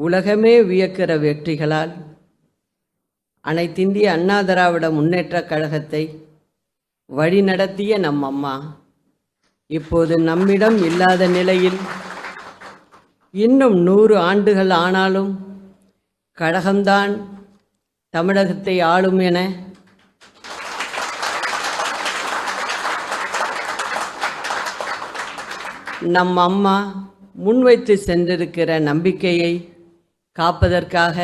உலகமே வியக்கிற வெற்றிகளால் அனைத்திந்திய அண்ணா திராவிட முன்னேற்றக் கழகத்தை வழிநடத்திய நம் அம்மா இப்போது நம்மிடம் இல்லாத நிலையில் இன்னும் நூறு ஆண்டுகள் ஆனாலும் கழகம்தான் தமிழகத்தை ஆளும் என நம் அம்மா முன்வைத்து சென்றிருக்கிற நம்பிக்கையை காப்பதற்காக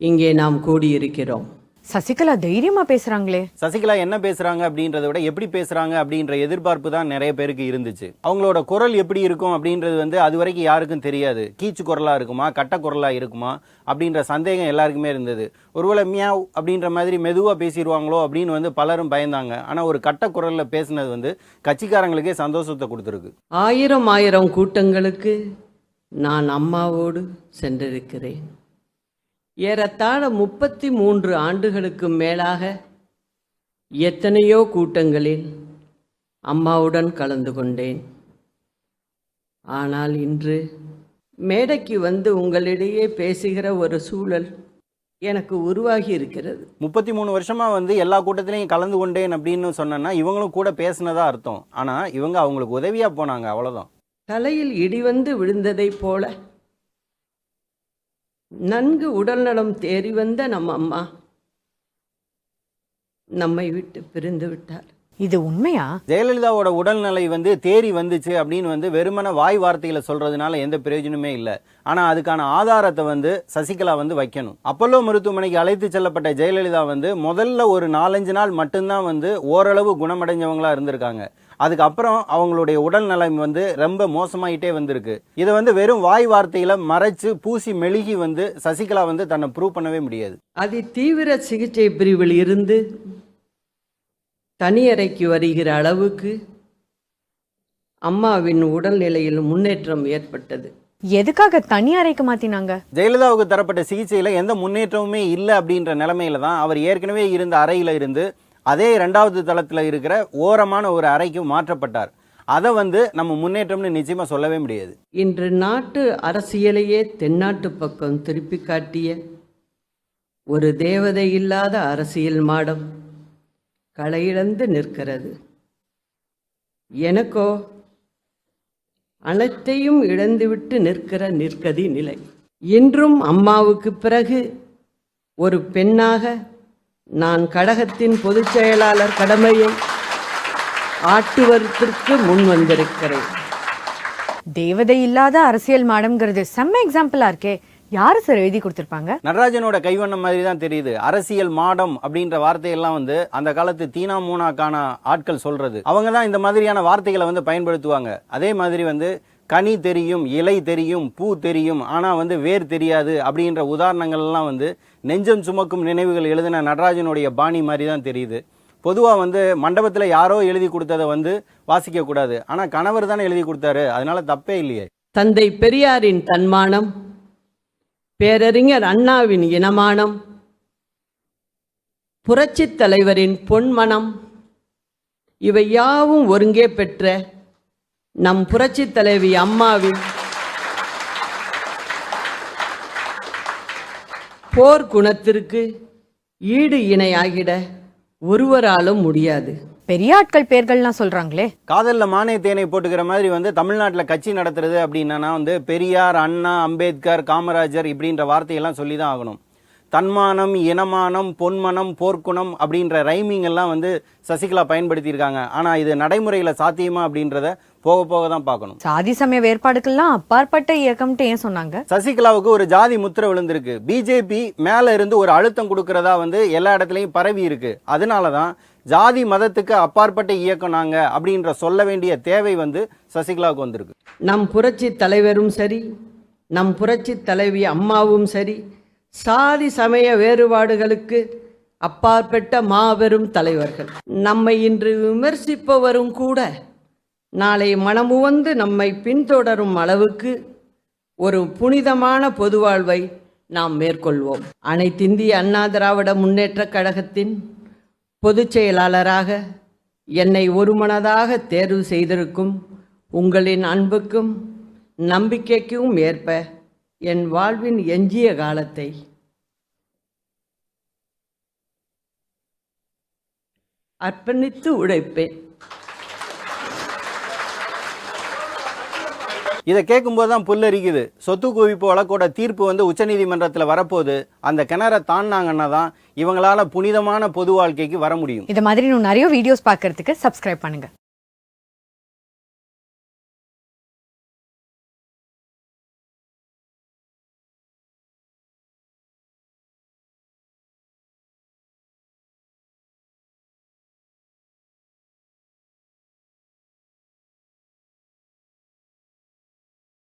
இங்கே நாம் கூடியிருக்கிறோம். சசிகலா தைரியமா பேசுறாங்களே. சசிகலா என்ன பேசுறாங்க அப்படின்றத விட எப்படி பேசுறாங்க அப்படின்ற எதிர்பார்ப்பு தான் நிறைய பேருக்கு இருந்துச்சு. அவங்களோட குரல் எப்படி இருக்கும் அப்படின்றது வந்து அது வரைக்கும் யாருக்கும் தெரியாது. கீச்சு குரலா இருக்குமா கட்ட குரலா இருக்குமா அப்படின்ற சந்தேகம் எல்லாருக்குமே இருந்தது. ஒருவேளை மியாவ் அப்படின்ற மாதிரி மெதுவா பேசிடுவாங்களோ அப்படின்னு வந்து பலரும் பயந்தாங்க. ஆனா ஒரு கட்ட குரல்ல பேசுனது வந்து கட்சிக்காரங்களுக்கே சந்தோஷத்தை கொடுத்துருக்கு. ஆயிரம் ஆயிரம் கூட்டங்களுக்கு நான் அம்மாவோடு சென்றிருக்கிறேன். ஏறத்தாழ முப்பத்தி மூன்று ஆண்டுகளுக்கு மேலாக எத்தனையோ கூட்டங்களில் அம்மாவுடன் கலந்து கொண்டேன். ஆனால் இன்று மேடைக்கு வந்து உங்களிடையே பேசுகிற ஒரு சூழல் எனக்கு உருவாகி இருக்கிறது. முப்பத்தி மூணு வருஷமா வந்து எல்லா கூட்டத்திலையும் கலந்து கொண்டேன் அப்படின்னு சொன்னேன்னா இவங்களும் கூட பேசினதா அர்த்தம். ஆனா இவங்க அவங்களுக்கு உதவியா போனாங்க அவ்வளவுதான். தலையில் இடி வந்து விழுந்ததைப் போல நன்கு உடல்நலம் தேறி வந்த நம்ம அம்மா நம்மை விட்டு பிரிந்து விட்டார். இது உண்மையா? ஜெயலலிதாவோட உடல்நிலை வந்து தேறி வந்துச்சு அப்படின்னு வந்து வெறுமன வாய் வார்த்தையில சொல்றதுனால எந்த பிரயோஜனமே இல்லை. ஆனா அதுக்கான ஆதாரத்தை வந்து சசிகலா வந்து வைக்கணும். அப்பல்லோ மருத்துவமனைக்கு அழைத்து செல்லப்பட்ட ஜெயலலிதா வந்து முதல்ல ஒரு நாலஞ்சு நாள் மட்டும்தான் வந்து ஓரளவு குணமடைஞ்சவங்களா இருந்திருக்காங்க. அதுக்கப்புறம் அவங்களுடைய உடல்நலம் வந்து ரொம்ப மோசமாயிட்டே வந்திருக்கு. இதை வந்து வெறும் வாய் வார்த்தையில மறைச்சு பூசி மெழுகி வந்து சசிகலா வந்து தன்னை ப்ரூவ் பண்ணவே முடியாது. அதி தீவிர சிகிச்சை பிரிவில் இருந்து தனியறைக்கு வருகிற அளவுக்கு அம்மாவின் உடல்நிலையில் முன்னேற்றம் ஏற்பட்டது. எதுக்காக தனி அறைக்கு மாத்தினாங்க? ஜெயலலிதாவுக்கு தரப்பட்ட சிகிச்சையில எந்த முன்னேற்றமுமே இல்லை அப்படின்ற நிலைமையில தான் அவர் ஏற்கனவே இருந்த அறையில இருந்து அதே இரண்டாவது தளத்துல இருக்கிற ஓரமான ஒரு அறைக்கு மாற்றப்பட்டார். அதை வந்து நம்ம முன்னேற்றம்னு நிச்சயமா சொல்லவே முடியாது. இன்று நாட்டு அரசியலையே தென்னாட்டு பக்கம் திருப்பி காட்டிய ஒரு தேவதை இல்லாத அரசியல் மாடம். களையிழந்து நிற்கிறது. எனக்கோ அனைத்தையும் இழந்துவிட்டு நிற்கிற நிற்கதி நிலை. இன்றும் அம்மாவுக்கு பிறகு ஒரு பெண்ணாக நான் கழகத்தின் பொதுச் செயலாளர் கடமையை ஆட்டுவதற்கு முன் வந்திருக்கிறேன். தேவதை இல்லாத அரசியல் மாடம்ங்கிறது செம்ம எக்ஸாம்பிளா இருக்கே. யாரு சார் எழுதி கொடுத்திருப்பாங்க? நடராஜனோட கைவண்ணம் மாதிரி தான் தெரியுது. அரசியல் மாடம் அப்படின்ற வார்த்தையெல்லாம் வந்து அந்த காலத்து தீனா மூனாக்கான ஆட்கள் சொல்றது. அவங்க தான் இந்த மாதிரியான வார்த்தைகளை வந்து பயன்படுத்துவாங்க. அதே மாதிரி வந்து கனி தெரியும் இலை தெரியும் பூ தெரியும் ஆனா வந்து வேர் தெரியாது அப்படின்ற உதாரணங்கள் எல்லாம் வந்து நெஞ்சம் சுமக்கும் நினைவுகள் எழுதின நடராஜனுடைய பாணி மாதிரி தான் தெரியுது. பொதுவாக வந்து மண்டபத்தில் யாரோ எழுதி கொடுத்ததை வந்து வாசிக்க கூடாது. ஆனால் கணவர் தானே எழுதி கொடுத்தாரு. அதனால தப்பே இல்லையே. தந்தை பெரியாரின் தன்மானம் பேரறிஞர் அண்ணாவின் இனமானம் புரட்சித் தலைவரின் பொன்மனம் இவை யாவும் ஒருங்கே பெற்ற நம் புரட்சித் தலைவி அம்மாவின் போர் குணத்திற்கு ஈடு இணையாகிட ஒருவராலும் முடியாது. பெரிய ஆட்கள் பேர்கள்லாம் சொல்றாங்களே. காதல்ல மானே தேனை போட்டுக்கிற மாதிரி வந்து தமிழ்நாட்டில் கட்சி நடத்துறது அப்படின்னா வந்து பெரியார் அண்ணா அம்பேத்கர் காமராஜர் இப்படின்ற வார்த்தையெல்லாம் சொல்லி தான் ஆகணும். தன்மானம் இனமானம் பொன்மனம் போர்க்குணம் அப்படின்ற ரைமிங் எல்லாம் வந்து சசிகலா பயன்படுத்தியிருக்காங்க. ஆனால் இது நடைமுறையில் சாத்தியமா அப்படின்றத போக போக தான் பார்க்கணும். சாதி சமய வேறுபாடுக்கெல்லாம் அப்பாற்பட்ட இயக்கம்ட்டு ஏன் சொன்னாங்க? சசிகலாவுக்கு ஒரு ஜாதி முத்திரை விழுந்திருக்கு. பிஜேபி மேல இருந்து ஒரு அழுத்தம் கொடுக்கறதா வந்து எல்லா இடத்துலையும் பரவி இருக்கு அதனால தான் ஜாதி மதத்துக்கு அப்பாற்பட்ட இயக்கம் நாங்க அப்படின்ற சொல்ல வேண்டிய தேவை வந்து சசிகலாவுக்கு வந்திருக்கு. நம் புரட்சி தலைவரும் சரி நம் புரட்சி தலைவி அம்மாவும் சரி சாதி சமய வேறுபாடுகளுக்கு அப்பாற்பட்ட மாபெரும் தலைவர்கள். நம்மை இன்று விமர்சிப்பவரும் கூட நாளை மனமுவந்து நம்மை பின்தொடரும் அளவுக்கு ஒரு புனிதமான பொதுவாழ்வை நாம் மேற்கொள்வோம். அனைத்திந்திய அண்ணா திராவிட முன்னேற்றக் கழகத்தின் பொதுச் செயலாளராக என்னை ஒருமனதாக தேர்வு செய்திருக்கும் உங்களின் அன்புக்கும் நம்பிக்கைக்கும் ஏற்ப என் வாழ்வின் எஞ்சிய காலத்தை. அர்ப்பணித்து உழைப்பேன். இதை கேட்கும்போது தான் புல்லரிக்குது சொத்து குவிப்பு வழக்கோட தீர்ப்பு வந்து உச்சநீதிமன்றத்தில் வரப்போகுது. அந்த கிணறை தாண்டினாங்கன்னா தான் இவங்களால புனிதமான பொது வாழ்க்கைக்கு வர முடியும். இது மாதிரி இன்னும் நிறைய வீடியோஸ் பார்க்கறதுக்கு சப்ஸ்கிரைப் பண்ணுங்க.